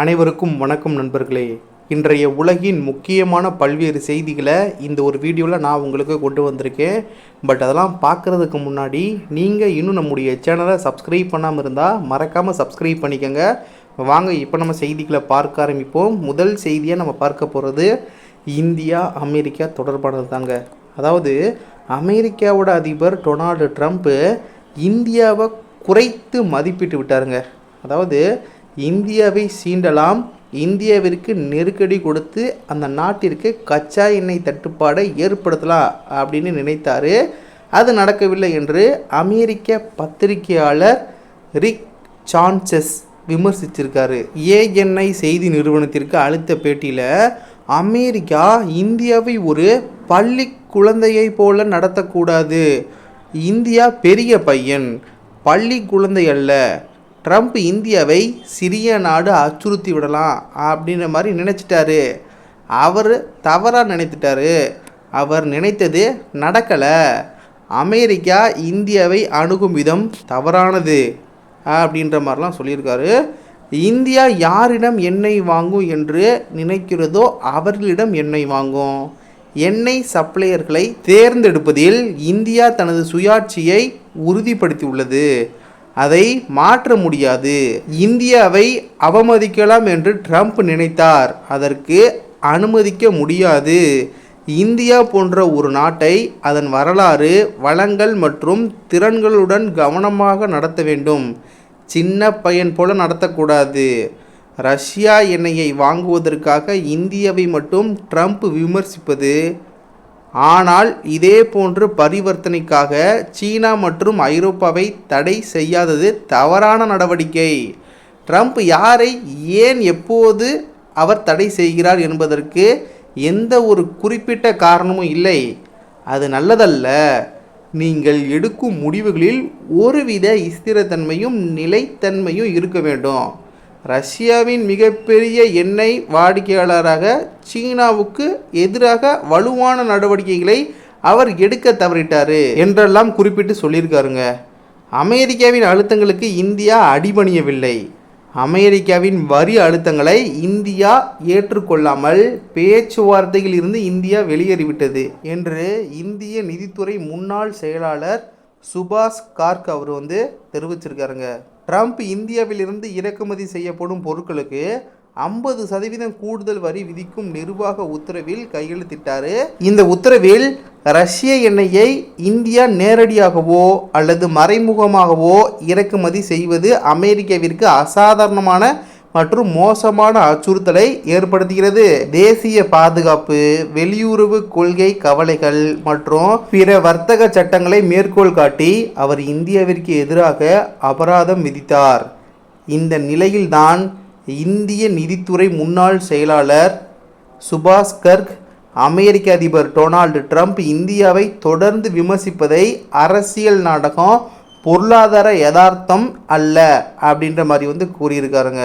அனைவருக்கும் வணக்கம் நண்பர்களே. இன்றைய உலகின் முக்கியமான பல்வேறு செய்திகளை இந்த ஒரு வீடியோவில் நான் உங்களுக்கு கொண்டு வந்திருக்கேன். பட் அதெல்லாம் பார்க்குறதுக்கு முன்னாடி நீங்கள் இன்னும் நம்முடைய சேனலை சப்ஸ்கிரைப் பண்ணாமல் இருந்தால் மறக்காமல் சப்ஸ்கிரைப் பண்ணிக்கோங்க. வாங்க இப்போ நம்ம செய்திகளை பார்க்க ஆரம்பிப்போம். முதல் செய்தியாக நம்ம பார்க்க போகிறது இந்தியா அமெரிக்கா தொடர்பானது தாங்க. அதாவது அமெரிக்காவோட அதிபர் டொனால்டு ட்ரம்ப்பு இந்தியாவை குறைத்து மதிப்பிட்டு விட்டாருங்க. அதாவது இந்தியாவை சீண்டலாம். இந்தியாவிற்கு நெருக்கடி கொடுத்து அந்த நாட்டிற்கு கச்சா எண்ணெய் தட்டுப்பாடை ஏற்படுத்தலாம் அப்படின்னு நினைத்தார். அது நடக்கவில்லை என்று அமெரிக்க பத்திரிகையாளர் ரிக் சான்சஸ் விமர்சிச்சிருக்காரு. ஏஎன்ஐ செய்தி நிறுவனத்திற்கு அளித்த பேட்டியில் அமெரிக்கா இந்தியாவை ஒரு பள்ளி குழந்தையை போல நடத்தக்கூடாது. இந்தியா பெரிய பையன். பள்ளி குழந்தை அல்ல. ட்ரம்ப் இந்தியாவை சிறிய நாடு அச்சுறுத்தி விடலாம் அப்படின்ற மாதிரி நினச்சிட்டாரு. அவர் தவறாக நினைத்துட்டாரு. அவர் நினைத்தது நடக்கலை. அமெரிக்கா இந்தியாவை அணுகும் விதம் தவறானது அப்படின்ற மாதிரிலாம் சொல்லியிருக்காரு. இந்தியா யாரிடம் எண்ணெய் வாங்கும் என்று நினைக்கிறதோ அவர்களிடம் எண்ணெய் வாங்கும். எண்ணெய் சப்ளையர்களை தேர்ந்தெடுப்பதில் இந்தியா தனது சுயாட்சியை உறுதிப்படுத்தியுள்ளது. அதை மாற்ற முடியாது. இந்தியாவை அவமதிக்கலாம் என்று ட்ரம்ப் நினைத்தார். அதற்கு அனுமதிக்க முடியாது. இந்தியா போன்ற ஒரு நாட்டை அதன் வரலாறு வளங்கள் மற்றும் திறன்களுடன் கவனமாக நடத்த வேண்டும். சின்ன பையன் போல நடத்தக்கூடாது. ரஷ்யா எண்ணெயை வாங்குவதற்காக இந்தியாவை மட்டும் ட்ரம்ப் விமர்சிப்பது ஆனால் இதே போன்று பரிவர்த்தனைக்காக சீனா மற்றும் ஐரோப்பாவை தடை செய்யாதது தவறான நடவடிக்கை. ட்ரம்ப் யாரை ஏன் எப்போது அவர் தடை செய்கிறார் என்பதற்கு எந்த ஒரு குறிப்பிட்ட காரணமும் இல்லை. அது நல்லதல்ல. நீங்கள் எடுக்கும் முடிவுகளில் ஒருவித ஸ்திரத்தன்மையும் நிலைத்தன்மையும் இருக்க வேண்டும். ரஷ்யாவின் மிகப்பெரிய எண்ணெய் வாடிக்கையாளராக சீனாவுக்கு எதிராக வலுவான நடவடிக்கைகளை அவர் எடுக்க தவறிட்டார் என்றெல்லாம் குறிப்பிட்டு சொல்லியிருக்காருங்க. அமெரிக்காவின் அழுத்தங்களுக்கு இந்தியா அடிபணியவில்லை. அமெரிக்காவின் வரி அழுத்தங்களை இந்தியா ஏற்றுக்கொள்ளாமல் பேச்சுவார்த்தையில் இருந்து இந்தியா வெளியேறிவிட்டது என்று இந்திய நிதித்துறை முன்னாள் செயலாளர் சுபாஷ் கார்க் அவர் வந்து தெரிவிச்சிருக்காருங்க. ட்ரம்ப் இந்தியாவிலிருந்து இறக்குமதி செய்யப்படும் பொருட்களுக்கு ஐம்பது சதவீதம் கூடுதல் வரி விதிக்கும் நிர்வாக உத்தரவில் கையெழுத்திட்டார். இந்த உத்தரவில் ரஷ்ய எண்ணெயை இந்தியா நேரடியாகவோ அல்லது மறைமுகமாகவோ இறக்குமதி செய்வது அமெரிக்காவிற்கு அசாதாரணமான மற்றும் மோசமான அச்சுறுத்தலை ஏற்படுத்துகிறது. தேசிய பாதுகாப்பு வெளியுறவு கொள்கை கவலைகள் மற்றும் பிற வர்த்தக சட்டங்களை மேற்கோள் காட்டி அவர் இந்தியாவிற்கு எதிராக அபராதம் விதித்தார். இந்த நிலையில்தான் இந்திய நிதித்துறை முன்னாள் செயலாளர் சுபாஷ் கர்க் அமெரிக்க அதிபர் டொனால்டு ட்ரம்ப் இந்தியாவை தொடர்ந்து விமர்சிப்பதை அரசியல் நாடகம் பொருளாதார யதார்த்தம் அல்ல அப்படின்ற மாதிரி வந்து கூறியிருக்காருங்க.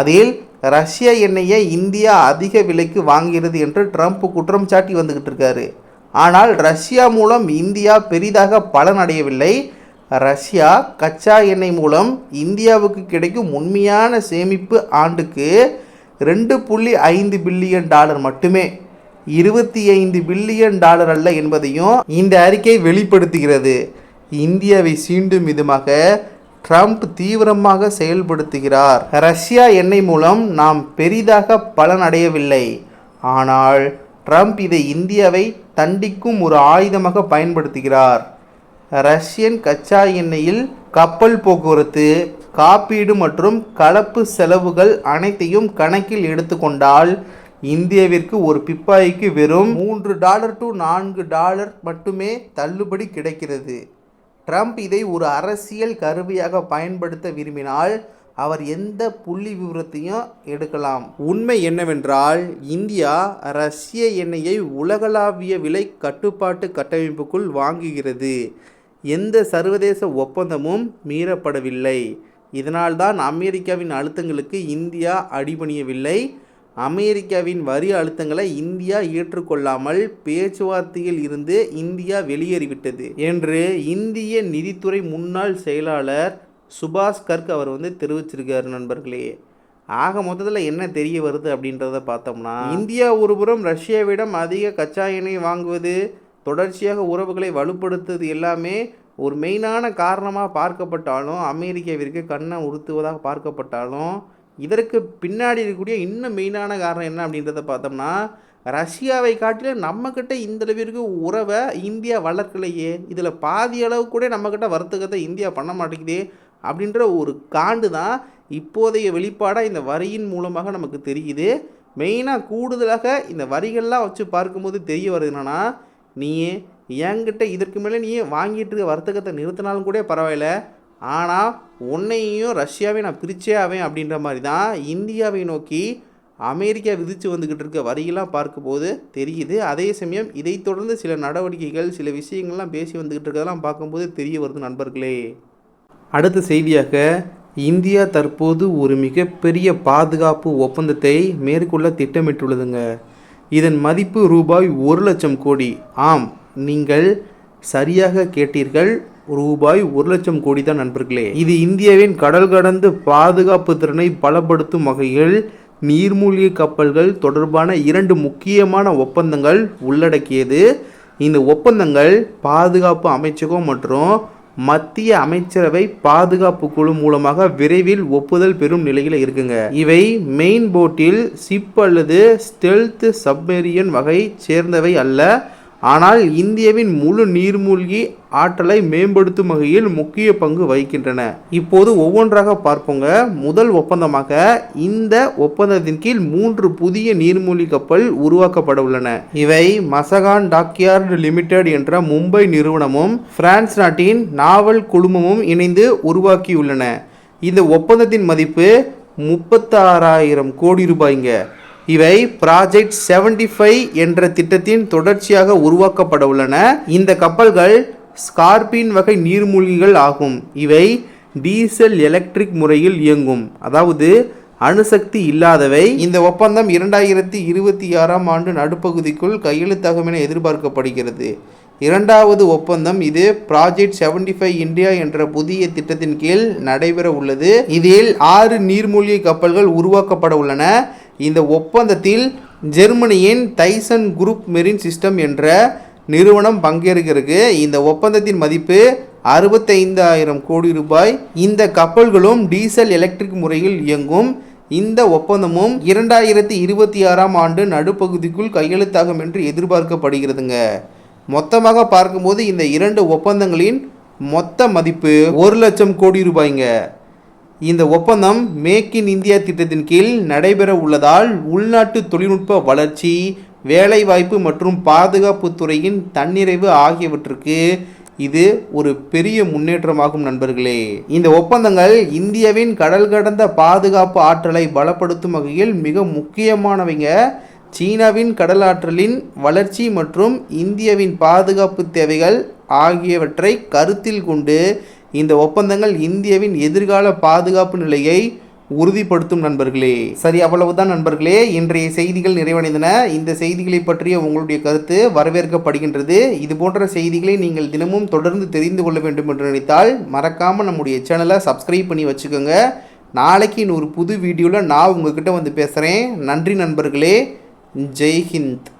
அதில் ரஷ்ய எண்ணெயை இந்தியா அதிக விலைக்கு வாங்கிறது என்று ட்ரம்ப் குற்றம் சாட்டி வந்துக்கிட்டு இருக்காரு. ஆனால் ரஷ்யா மூலம் இந்தியா பெரிதாக பலனடையவில்லை ரஷ்யா கச்சா எண்ணெய் மூலம் இந்தியாவுக்கு கிடைக்கும் உண்மையான சேமிப்பு ஆண்டுக்கு ரெண்டு புள்ளி ஐந்து பில்லியன் டாலர் மட்டுமே. இருபத்தி ஐந்து பில்லியன் டாலர் அல்ல என்பதையும் இந்த அறிக்கை வெளிப்படுத்துகிறது. இந்தியாவை சீண்டும் விதமாக ட்ரம்ப் தீவிரமாக செயல்படுத்துகிறார். ரஷ்யா எண்ணெய் மூலம் நாம் பெரிதாக பலனடையவில்லை ஆனால் ட்ரம்ப் இதை இந்தியாவை தண்டிக்கும் ஒரு ஆயுதமாக பயன்படுத்துகிறார். ரஷ்யன் கச்சா எண்ணெயில் கப்பல் போக்குவரத்து காப்பீடு மற்றும் கலப்பு செலவுகள் அனைத்தையும் கணக்கில் எடுத்துக்கொண்டால் இந்தியாவிற்கு ஒரு பிப்பாய்க்கு வெறும் மூன்று டாலர் டு நான்கு டாலர் மட்டுமே தள்ளுபடி கிடைக்கிறது. ட்ரம்ப் இதை ஒரு அரசியல் கருவியாக பயன்படுத்த விரும்பினால் அவர் எந்த புள்ளி விவரத்தையும் எடுக்கலாம். உண்மை என்னவென்றால் இந்தியா ரஷ்ய எண்ணெயை உலகளாவிய விலை கட்டுப்பாட்டு கட்டமைப்புக்குள் வாங்குகிறது. எந்த சர்வதேச ஒப்பந்தமும் மீறப்படவில்லை. இதனால்தான் அமெரிக்காவின் அழுத்தங்களுக்கு இந்தியா அடிபணியவில்லை. அமெரிக்காவின் வரி அழுத்தங்களை இந்தியா ஏற்றுக்கொள்ளாமல் பேச்சுவார்த்தையில் இருந்து இந்தியா வெளியேறிவிட்டது என்று இந்திய நிதித்துறை முன்னாள் செயலாளர் சுபாஷ் கர்க் அவர் வந்து தெரிவிச்சிருக்கார் நண்பர்களே. ஆக மொத்தத்தில் என்ன தெரிய வருது அப்படின்றத பார்த்தோம்னா இந்தியா ஒருபுறம் ரஷ்யாவிடம் அதிக கச்சா எண்ணெய் வாங்குவது தொடர்ச்சியாக உறவுகளை வலுப்படுத்துவது எல்லாமே ஒரு மெயினான காரணமாக பார்க்கப்பட்டாலும் அமெரிக்காவிற்கு கண்ணை உறுத்துவதாக பார்க்கப்பட்டாலும் இதற்கு பின்னாடி இருக்கக்கூடிய இன்னும் மெயினான காரணம் என்ன அப்படின்றத பார்த்தோம்னா ரஷ்யாவை காட்டிலும் நம்மக்கிட்ட இந்தளவிற்கு உறவை இந்தியா வளர்க்கலையே. இதில் பாதி அளவு கூட நம்மக்கிட்ட வர்த்தகத்தை இந்தியா பண்ண மாட்டேங்குதே அப்படின்ற ஒரு காண்டு தான் இப்போதைய வெளிப்பாடாக இந்த வரியின் மூலமாக நமக்கு தெரியுது. மெயினாக கூடுதலாக இந்த வரிகள்லாம் வச்சு பார்க்கும்போது தெரிய வருது என்னென்னா நீ என்கிட்ட இதற்கு மேலே நீ வாங்கிட்டு இருக்க வர்த்தகத்தை நிறுத்தினாலும் கூட பரவாயில்ல. ஆனால் உன்னையும் ரஷ்யாவையும் நான் பிரிச்சே ஆவேன் அப்படின்ற மாதிரி தான் இந்தியாவை நோக்கி அமெரிக்கா விதித்து வந்துக்கிட்டு இருக்க வரியெல்லாம் பார்க்கும்போது தெரியுது. அதே சமயம் இதைத் தொடர்ந்து சில நடவடிக்கைகள் சில விஷயங்கள்லாம் பேசி வந்துக்கிட்டு இருக்கதெல்லாம் பார்க்கும்போது தெரிய வருது நண்பர்களே. அடுத்த செய்தியாக இந்தியா தற்போது ஒரு மிகப்பெரிய பாதுகாப்பு ஒப்பந்தத்தை மேற்கொள்ள திட்டமிட்டுள்ளதுங்க. இதன் மதிப்பு ரூபாய் ஒரு லட்சம் கோடி. ஆம் நீங்கள் சரியாக கேட்டீர்கள். ரூபாய் ஒரு லட்சம் கோடி தான் நண்பர்களே. இது இந்தியாவின் கடல் கடந்து பாதுகாப்பு திறனை பலப்படுத்தும் வகையில் நீர்மூழ்கி கப்பல்கள் தொடர்பான இரண்டு முக்கியமான ஒப்பந்தங்கள் உள்ளடக்கியது. இந்த ஒப்பந்தங்கள் பாதுகாப்பு அமைச்சகம் மற்றும் மத்திய அமைச்சரவை பாதுகாப்பு குழு மூலமாக விரைவில் ஒப்புதல் பெறும் நிலையில் இருக்குங்க. இவை மெயின் போட்டில் ஷிப் அல்லது ஸ்டெல்த் சப்மெரியன் வகை சேர்ந்தவை அல்ல. ஆனால் இந்தியாவின் முழு நீர்மூழ்கி ஆற்றலை மேம்படுத்தும் வகையில் முக்கிய பங்கு வகிக்கின்றன. இப்போது ஒவ்வொன்றாக பார்ப்போங்க. முதல் ஒப்பந்தமாக இந்த ஒப்பந்தத்தின் கீழ் மூன்று புதிய நீர்மூழ்கி கப்பல் உருவாக்கப்பட உள்ளன. இவை மசகான் டாக்யார்டு லிமிடெட் என்ற மும்பை நிறுவனமும் பிரான்ஸ் நாட்டின் நாவல் குழுமமும் இணைந்து உருவாக்கியுள்ளன. இந்த ஒப்பந்தத்தின் மதிப்பு முப்பத்தாறாயிரம் கோடி ரூபாய்ங்க. இவை ப்ராஜெக்ட் 75 ஃபைவ் என்ற திட்டத்தின் தொடர்ச்சியாக உருவாக்கப்பட உள்ளன. இந்த கப்பல்கள் ஸ்கார்பின் வகை நீர்மூழ்கிகள் ஆகும். இவை டீசல் எலக்ட்ரிக் முறையில் இயங்கும். அதாவது அணுசக்தி இல்லாதவை. இந்த ஒப்பந்தம் இரண்டாயிரத்தி இருபத்தி ஆறாம் ஆண்டு நடுப்பகுதிக்குள் கையெழுத்தாகும் என எதிர்பார்க்கப்படுகிறது. இரண்டாவது ஒப்பந்தம் இது ப்ராஜெக்ட் 75 ஃபைவ் இந்தியா என்ற புதிய திட்டத்தின் கீழ் நடைபெற உள்ளது. இதில் ஆறு நீர்மூழ்கி கப்பல்கள் உருவாக்கப்பட உள்ளன. இந்த ஒப்பந்தத்தில் ஜெர்மனியின் தைசன் குரூப் மெரின் சிஸ்டம் என்ற நிறுவனம் பங்கேற்கிறது இந்த ஒப்பந்தத்தின் மதிப்பு அறுபத்தைந்தாயிரம் கோடி ரூபாய். இந்த கப்பல்களும் டீசல் எலக்ட்ரிக் முறையில் இயங்கும். இந்த ஒப்பந்தமும் இரண்டாயிரத்தி இருபத்தி ஆறாம் ஆண்டு நடுப்பகுதிக்குள் கையெழுத்தாகும் என்று எதிர்பார்க்கப்படுகிறதுங்க. மொத்தமாக பார்க்கும்போது இந்த இரண்டு ஒப்பந்தங்களின் மொத்த மதிப்பு ஒரு லட்சம் கோடி ரூபாய்ங்க. இந்த ஒப்பந்தம் மேக் இன் இந்தியா திட்டத்தின் கீழ் நடைபெற உள்ளதால் உள்நாட்டு தொழில்நுட்ப வளர்ச்சி வேலைவாய்ப்பு மற்றும் பாதுகாப்பு துறையின் தன்னிறைவு ஆகியவற்றுக்கு இது ஒரு பெரிய முன்னேற்றமாகும் நண்பர்களே. இந்த ஒப்பந்தங்கள் இந்தியாவின் கடல் கடந்த பாதுகாப்பு ஆற்றலை பலப்படுத்தும் வகையில் மிக முக்கியமானவைங்க. சீனாவின் கடலாற்றலின் வளர்ச்சி மற்றும் இந்தியாவின் பாதுகாப்பு தேவைகள் ஆகியவற்றை கருத்தில் கொண்டு இந்த ஒப்பந்தங்கள் இந்தியாவின் எதிர்கால பாதுகாப்பு நிலையை உறுதிப்படுத்தும் நண்பர்களே. சரி அவ்வளவுதான் நண்பர்களே. இன்றைய செய்திகள் நிறைவடைந்தன. இந்த செய்திகளை பற்றிய உங்களுடைய கருத்து வரவேற்கப்படுகின்றது. இது போன்ற செய்திகளை நீங்கள் தினமும் தொடர்ந்து தெரிந்து கொள்ள வேண்டும் என்று நினைத்தால் மறக்காமல் நம்முடைய சேனலை சப்ஸ்கிரைப் பண்ணி வச்சுக்கோங்க. நாளைக்கு இன்னொரு புது வீடியோவில் நான் உங்ககிட்ட வந்து பேசுகிறேன் நன்றி நண்பர்களே. ஜெய்ஹிந்த்.